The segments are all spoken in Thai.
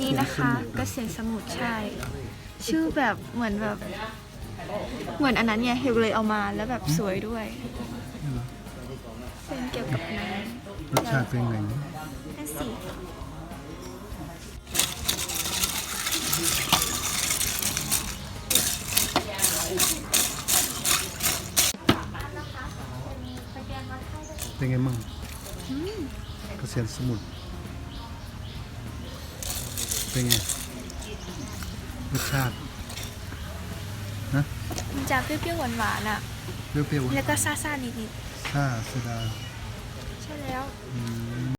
นี่นะคะเกษตรสมุทรใช่ ชื่อแบบเหมือนแบบ เหมือนอันนั้นไงเฮลเลยเอามาแล้วแบบสวยด้วย เป็นเกี่ยวกับน้รสชาติเป็นไงำนั่นสิเป็นไงมั่งเกษตรสมุทร เป็นไงรสชาตินะมันจะเปรี้ยวๆหวานๆอะ เปรี้ยวแล้วก็ซ่าๆนิดๆซ่าสดา ๆ ใช่แล้ว อืม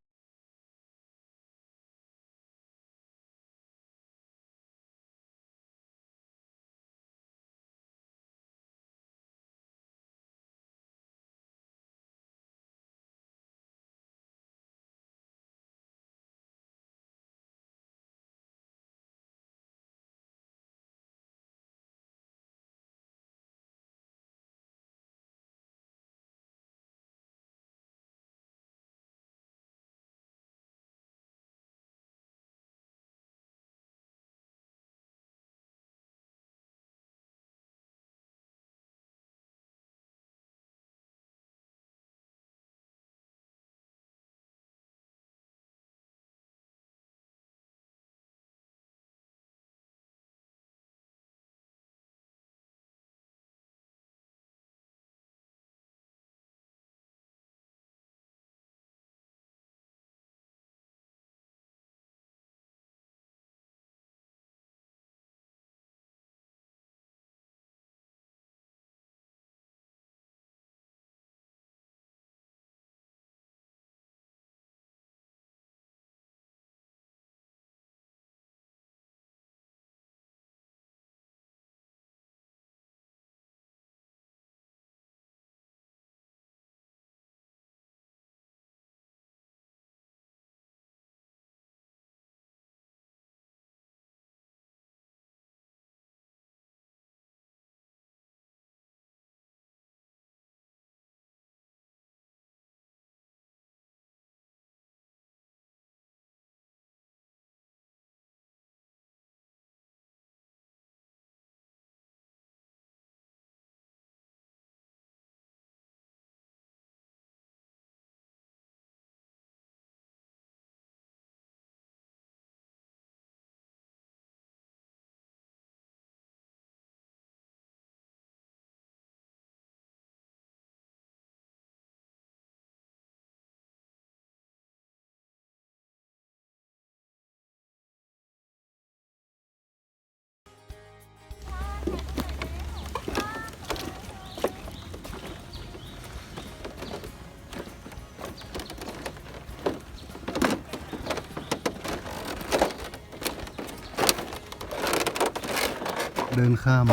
เดินข้าม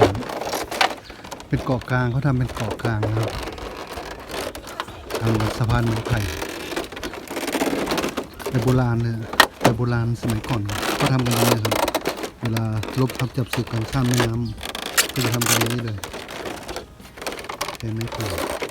เป็นเกาะกลางเขาทำเป็นเกาะกลางนะครับทำเป็นสะพานไม้ไผ่แต่โบราณเลยแต่โบราณสมัยก่อนก็ทำกันอย่างนี้ครับเวลาลบทับจับศึกกันข้ามแม่น้ำก็จะทำกันอย่างนี้เลยเป็นไม้ไผ่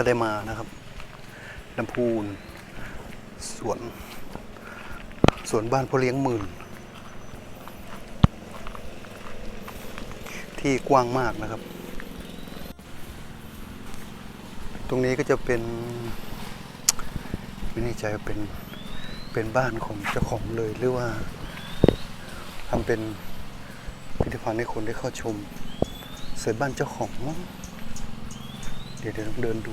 ถ้าได้มานะครับลำพูนสวนสวนบ้านพ่อเลี้ยงหมื่น ที่กว้างมากนะครับ ตรงนี้ก็จะเป็นไม่แน่ใจว่าเป็นเป็นบ้านของเจ้าของเลยหรือว่าทำเป็นพิพิธภัณฑ์ให้คนได้เข้าชมสร็จบ้านเจ้าของมั้ง เดี๋ยวเดี๋ยวต้องเดินดู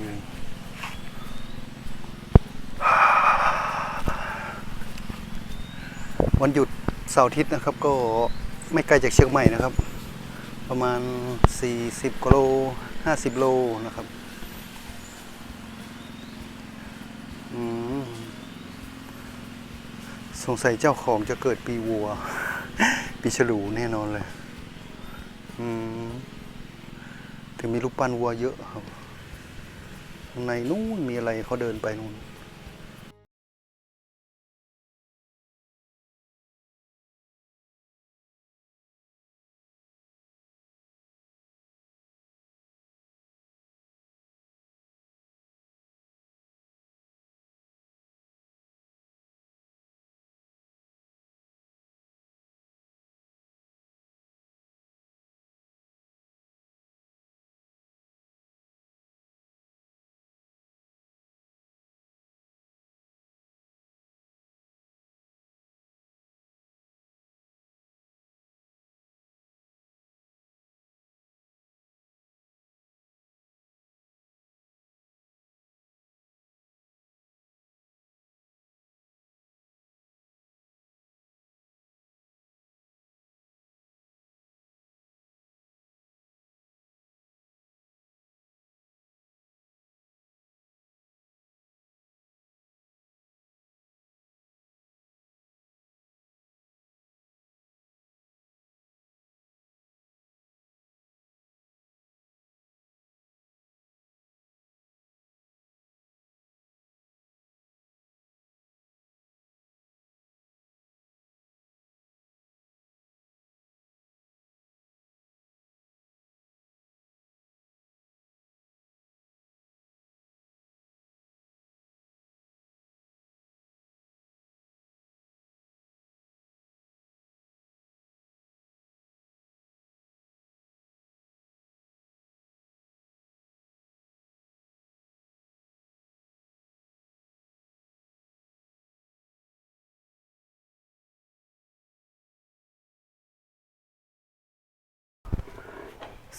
วันหยุดเสาร์อาทิตย์นะครับ ก็ไม่ไกลจากเชียงใหม่นะครับ ประมาณ 40กิโล 50 โลนะครับสงสัยเจ้าของจะเกิดปีวัว ปีฉลูแน่นอนเลย ถึงมีรูปปั้นวัวเยอะครับ ข้างในนู่นมีอะไรเขาเดินไปนู่น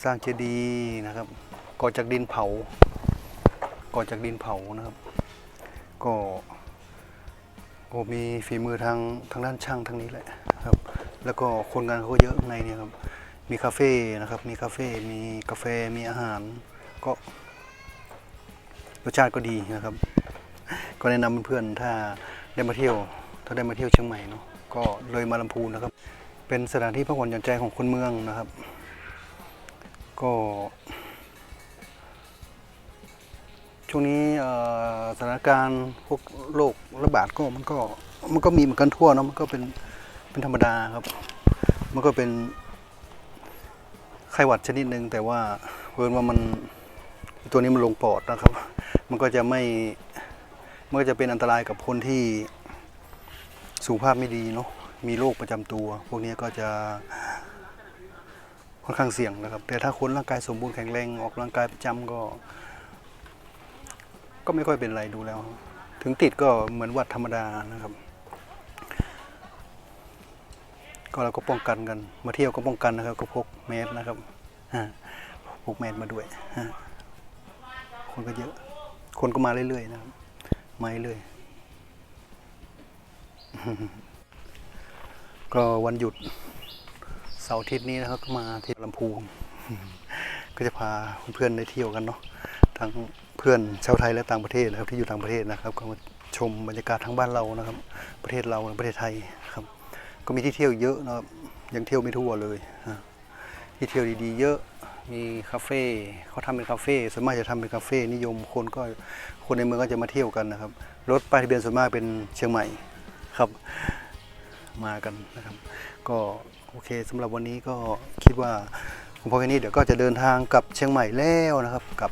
สร้างเจดีย์นะครับก่อจากดินเผาก่อจากดินเผานะครับ ก็โอ้มีฝีมือทางทางด้านช่างทั้งนี้แหละครับ แล้วก็คนงานเขาก็เยอะข้างในเนี่ยครับ มีคาเฟ่นะครับ มีคาเฟ่มีกาแฟมีอาหาร ก็รสชาติก็ดีนะครับ ก็แนะนำเพื่อนๆถ้าได้มาเที่ยว ถ้าได้มาเที่ยวเชียงใหม่เนาะก็เลยมาลำพูนนะครับ เป็นสถานที่พักผ่อนหย่อนใจของคนเมืองนะครับ ก็ช่วงนี้สถานการณ์พวกโรคระบาดก็มันก็มันก็มีเหมือนกันทั่วเนาะมันก็เป็นเป็นธรรมดาครับ มันก็เป็นไข้หวัดชนิดหนึ่งแต่ว่าเพิ่นว่ามันตัวนี้มันลงปอดนะครับ มันก็จะไม่มันก็จะเป็นอันตรายกับคนที่สุขภาพไม่ดีเนาะมีโรคประจำตัว พวกนี้ก็จะ ค่อนข้างเสี่ยงนะครับ แต่ถ้าคนร่างกายสมบูรณ์แข็งแรงออกกำลังกายประจำก็ ก็ไม่ค่อยเป็นไรดูแล้ว ถึงติดก็เหมือนวัดธรรมดานะครับ ก็เราก็ป้องกันกัน มาเที่ยวก็ป้องกันนะครับ ก็พกแมสนะครับพกแมสมาด้วยคนก็เยอะ คนก็มาเรื่อยๆนะครับ มาเรื่อยก็วันหยุด เสาร์อาทิตย์นี้นะครับก็มาที่ลำพูนก็จะพาเพื่อนได้เที่ยวกันเนาะทั้งเพื่อนชาวไทยและต่างประเทศนะครับที่อยู่ต่างประเทศนะครับก็มาชมบรรยากาศทั้งบ้านเรานะครับ ประเทศเราประเทศไทยครับ ก็มีที่เที่ยวเยอะนะครับยังเที่ยวไม่ทั่วเลยที่เที่ยวดีๆ เยอะมีคาเฟ่เขาทำเป็นคาเฟ่ส่วนมากจะทำเป็นคาเฟ่นิยมคนก็คนในเมืองก็จะมาเที่ยวกันนะครับรถป้ายทะเบียนส่วนมากเป็นเชียงใหม่ครับ มากันนะครับ ก็ อเคสำหรับวันนี้ก็คิดว่าคุณพ่อแค่นี้เดี๋ยวก็จะเดินทางกลับเชียงใหม่แล้วนะครับกับ